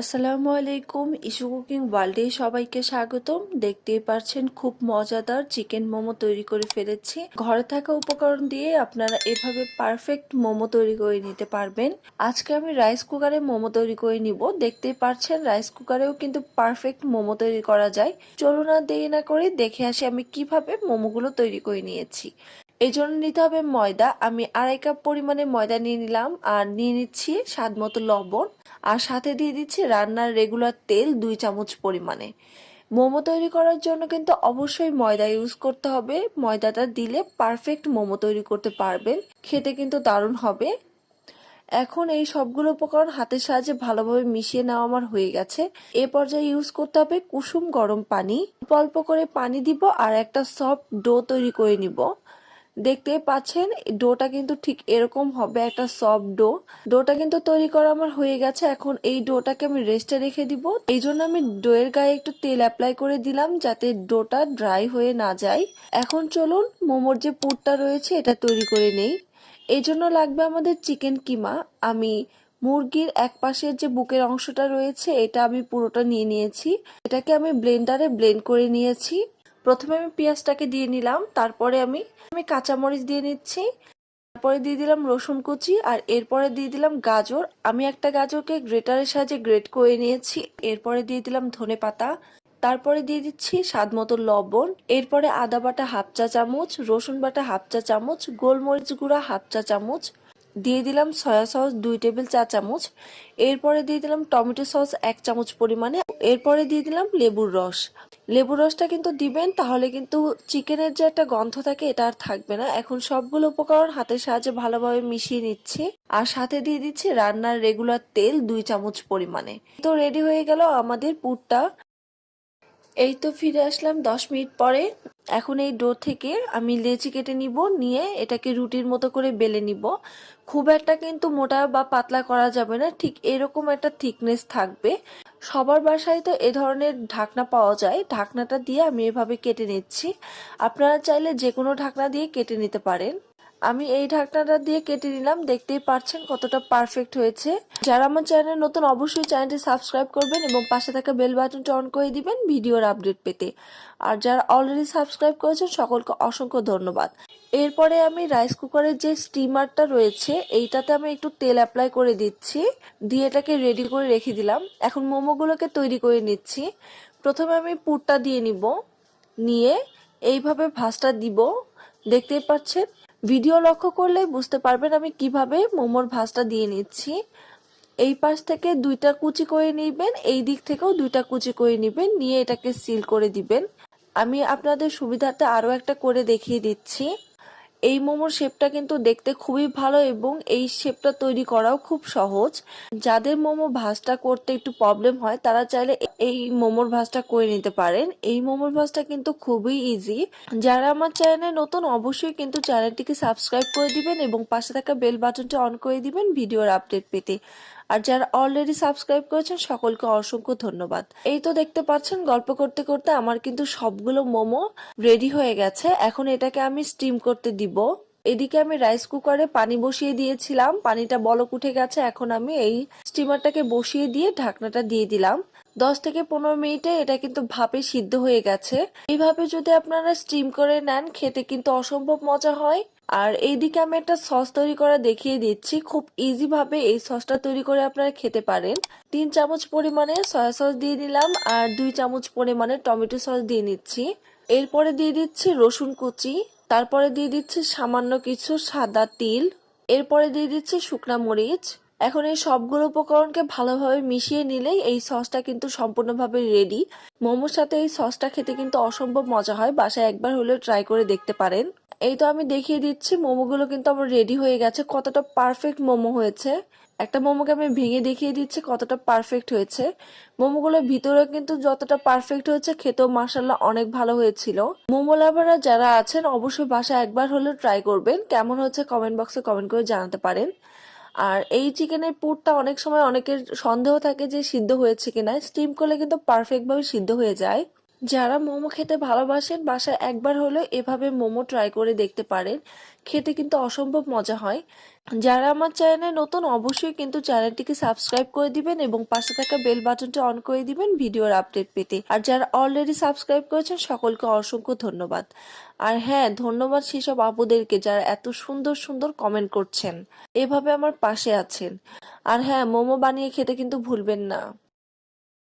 আসসালামু আলাইকুম issue cooking ওয়ার্ল্ডে সবাইকে স্বাগতম। দেখতেই পারছেন, খুব মজাদার চিকেন মোমো তৈরি করে ফেলেছি। ঘরে থাকা উপকরণ দিয়ে আপনারা এভাবে পারফেক্ট মোমো তৈরি করে নিতে পারবেন। আজকে আমি রাইস কুকারে মোমো তৈরি করে নিব। দেখতেই পারছেন, রাইস কুকারেও কিন্তু পারফেক্ট মোমো তৈরি করা যায়। চলুন আর দেরি না করে দেখে আসি আমি কীভাবে মোমোগুলো তৈরি করে নিয়েছি। এই জন্য নিতে হবে ময়দা। আমি আড়াই কাপ পরিমাণে ময়দা নিয়ে নিলাম আর নিয়ে নিচ্ছি স্বাদ মতো লবণ। আর সাথে দিয়ে দিচ্ছি রান্নার রেগুলার তেল দুই চামচ পরিমাণে। মোমো তৈরি করার জন্য কিন্তু অবশ্যই ময়দা ইউজ করতে হবে। ময়দাটা দিলে পারফেক্ট মোমো তৈরি করতে পারবেন। খেতে কিন্তু দারুণ হবে। এখন এই সবগুলো উপকরণ হাতের সাহায্যে ভালোভাবে মিশিয়ে নেওয়া আমার হয়ে গেছে। এ পর্যায়ে ইউজ করতে হবে কুসুম গরম পানি। অল্প করে পানি দিব আর একটা সফট ডো তৈরি করে নিব। দেখতে পাচ্ছেন, ডোটা কিন্তু ঠিক এরকম হবে, একটা সফট ডো। ডোটা কিন্তু তৈরি করা আমার হয়ে গেছে, এখন এই ডোটাকে আমি রেস্টে রেখে দিব। এই জন্য আমি ডোয়ের গায়ে একটু তেল অ্যাপ্লাই করে দিলাম, যাতে ডোটা ড্রাই হয়ে না যায়। এখন চলুন, মোমোর যে পুরটা রয়েছে, এটা তৈরি করে নেই। এই জন্য লাগবে আমাদের চিকেন কিমা। আমি মুরগির এক পাশের যে বুকের অংশটা রয়েছে, এটা আমি পুরোটা নিয়ে নিয়েছি। এটাকে আমি ব্লেন্ডারে ব্লেন্ড করে নিয়েছি। প্রথমে আমি পেঁয়াজটাকে দিয়ে নিলাম, তারপরে আমি আমি কাঁচামরিচ দিয়ে নিচ্ছি, তারপরে দিয়ে দিলাম রসুন কুচি, আর এরপরে দিয়ে দিলাম গাজর। আমি একটা গাজরকে গ্রেটারের সাহায্যে গ্রেট করে নিয়েছি, এরপরে দিয়ে দিলাম ধনে পাতা, তারপরে দিয়ে দিচ্ছি স্বাদ মতো লবণ, এরপরে আদা বাটা হাফ চা চামচ, রসুন বাটা হাফ চা চামচ, গোলমরিচ গুঁড়া হাফ চা চামচ দিয়ে দিলাম সয়া সস দুই টেবিল চা চামচ। এরপরে দিয়ে দিলাম টমেটো সস এক চামচ পরিমাণে। এরপরে দিয়ে দিলাম লেবুর রস। লেবুর রসটা কিন্তু দিবেন, তাহলে কিন্তু চিকেনের যে একটা গন্ধ থাকে এটা আর থাকবে না। এখন সবগুলো উপকরণ হাতের সাহায্যে ভালোভাবে মিশিয়ে নিচ্ছি। আর সাথে দিয়ে দিচ্ছি রান্নার রেগুলার তেল দুই চামচ পরিমাণে। তো রেডি হয়ে গেল আমাদের পুরটা। এই তো ফিরে আসলাম দশ মিনিট পরে। এখন এই ডো থেকে আমি লেচি কেটে নিব, নিয়ে এটাকে রুটির মতো করে বেলে নিব। খুব একটা কিন্তু মোটা বা পাতলা করা যাবে না, ঠিক এরকম একটা থিকনেস থাকবে। সবার বাসায় তো এ ধরনের ঢাকনা পাওয়া যায়, ঢাকনাটা দিয়ে আমি এভাবে কেটে নিচ্ছি। আপনারা চাইলে যে কোনো ঢাকনা দিয়ে কেটে নিতে পারেন। আমি এই ঢাকনাটা দিয়ে কেটে নিলাম। দেখতেই পারছেন কতটা পারফেক্ট হয়েছে। যারা আমার চ্যানেল নতুন, অবশ্যই চ্যানেলটি সাবস্ক্রাইব করবেন এবং পাশে থাকা বেল বাটনটি অন করে দিবেন ভিডিওর আপডেট পেতে। আর যারা অলরেডি সাবস্ক্রাইব করেছেন, সকলকে অসংখ্য ধন্যবাদ। এরপরে আমি রাইস কুকারের যে স্টিমারটা রয়েছে, এইটাতে আমি একটু তেল অ্যাপ্লাই করে দিচ্ছি। দিয়ে এটাকে রেডি করে রেখে দিলাম। এখন মোমোগুলোকে তৈরি করে নিচ্ছি। প্রথমে আমি পুরটা দিয়ে নিব। নিয়ে এইভাবে ভাজটা দিব। দেখতেই পাচ্ছেন ভিডিও লক্ষ্য করলে বুঝতে পারবেন আমি কীভাবে মোমোর ভাজটা দিয়ে নিচ্ছি। এই পাশ থেকে দুইটা কুচি করে নিবেন, এই দিক থেকেও দুইটা কুচি করে নিবেন, নিয়ে এটাকে সিল করে দিবেন। আমি আপনাদের সুবিধাটা আরও একটা করে দেখিয়ে দিচ্ছি। এই মোমোর শেপটা কিন্তু দেখতে খুবই ভালো এবং এই শেপটা তৈরি করাও খুব সহজ। যাদের মোমো ভাজটা করতে একটু প্রবলেম হয়, তারা চাইলে এই মোমোর ভাজটা করে নিতে পারেন। এই মোমোর ভাজটা কিন্তু খুবই ইজি যারা আমার চ্যানেলে নতুন, অবশ্যই কিন্তু চ্যানেলটিকে সাবস্ক্রাইব করে দিবেন এবং পাশে থাকা বেল বাটনটি অন করে দিবেন ভিডিওর আপডেট পেতে। আর যারা অলরেডি সাবস্ক্রাইব করেছেন, সকলকে অসংখ্য ধন্যবাদ। এই তো দেখতে পাচ্ছেন, গল্প করতে করতে আমার কিন্তু সবগুলো মোমো রেডি হয়ে গেছে। এখন এটাকে আমি স্টিম করতে দিব। এদিকে আমি রাইস কুকারে পানি বসিয়ে দিয়েছিলাম। পানিটা বলক উঠে গেছে। এখন আমি এই স্টিমারটাকে বসিয়ে দিয়ে ঢাকনাটা দিয়ে দিলাম। দশ থেকে পনেরো মিনিটে এটা কিন্তু ভাপে সিদ্ধ হয়ে গেছে। এইভাবে যদি আপনারা স্টিম করে নেন, খেতে কিন্তু অসম্ভব মজা হয়। আর এইদিকে আমি একটা সস তৈরি করা দেখিয়ে দিচ্ছি। খুব ইজি ভাবে এই সসটা তৈরি করে আপনারা খেতে পারেন। তিন চামচ পরিমাণে সয়া সস দিয়ে দিলাম আর দুই চামচ পরিমাণে টমেটো সস দিয়ে নিচ্ছি। এরপরে দিয়ে দিচ্ছি রসুন কুচি। তারপরে দিয়ে দিচ্ছি সামান্য কিছু সাদা তিল। এরপরে দিয়ে দিচ্ছি শুকনা মরিচ। এখন এই সবগুলো উপকরণকে ভালোভাবে মিশিয়ে নিলেই এই সসটা কিন্তু সম্পূর্ণভাবে রেডি মোমোর সাথে এই সসটা খেতে কিন্তু অসম্ভব মজা হয়, বাসায় একবার হলেও ট্রাই করে দেখতে পারেন। এই তো আমি দেখিয়ে দিচ্ছি, মোমোগুলো কিন্তু আমার রেডি হয়ে গেছে, কতটা পারফেক্ট মোমো হয়েছে। একটা মোমোকে আমি ভেঙে দেখিয়ে দিচ্ছি, কতটা পারফেক্ট হয়েছে। মোমোগুলোর ভিতরে কিন্তু যতটা পারফেক্ট হয়েছে, খেতেও মার্শাল্লাহ অনেক ভালো হয়েছিল। মোমো লাভাররা যারা আছেন, অবশ্যই বাসায় একবার হলেও ট্রাই করবেন। কেমন হচ্ছে কমেন্ট বক্সে কমেন্ট করে জানাতে পারেন। আর এই চিকেনের পুরটা অনেক সময় অনেকের সন্দেহ থাকে যে সিদ্ধ হয়েছে কিনা। স্টিম করলে কিন্তু পারফেক্টভাবে সিদ্ধ হয়ে যায়। যারা মোমো খেতে ভালোবাসেন, বাসায় একবার হলেও এভাবে মোমো ট্রাই করে দেখতে পারেন। খেতে কিন্তু অসম্ভব মজা হয়। যারা আমার চ্যানেলে নতুন, অবশ্যই কিন্তু চ্যানেলটিকে সাবস্ক্রাইব করে দিবেন এবং পাশে থাকা বেল বাটনটি অন করে দিবেন ভিডিওর আপডেট পেতে। আর যারা অলরেডি সাবস্ক্রাইব করেছেন, সকলকে অসংখ্য ধন্যবাদ। আর হ্যাঁ ধন্যবাদ সেসব আপুদেরকে যারা এত সুন্দর সুন্দর কমেন্ট করছেন। এভাবে আমার পাশে আছেন। আর হ্যাঁ মোমো বানিয়ে খেতে কিন্তু ভুলবেন না।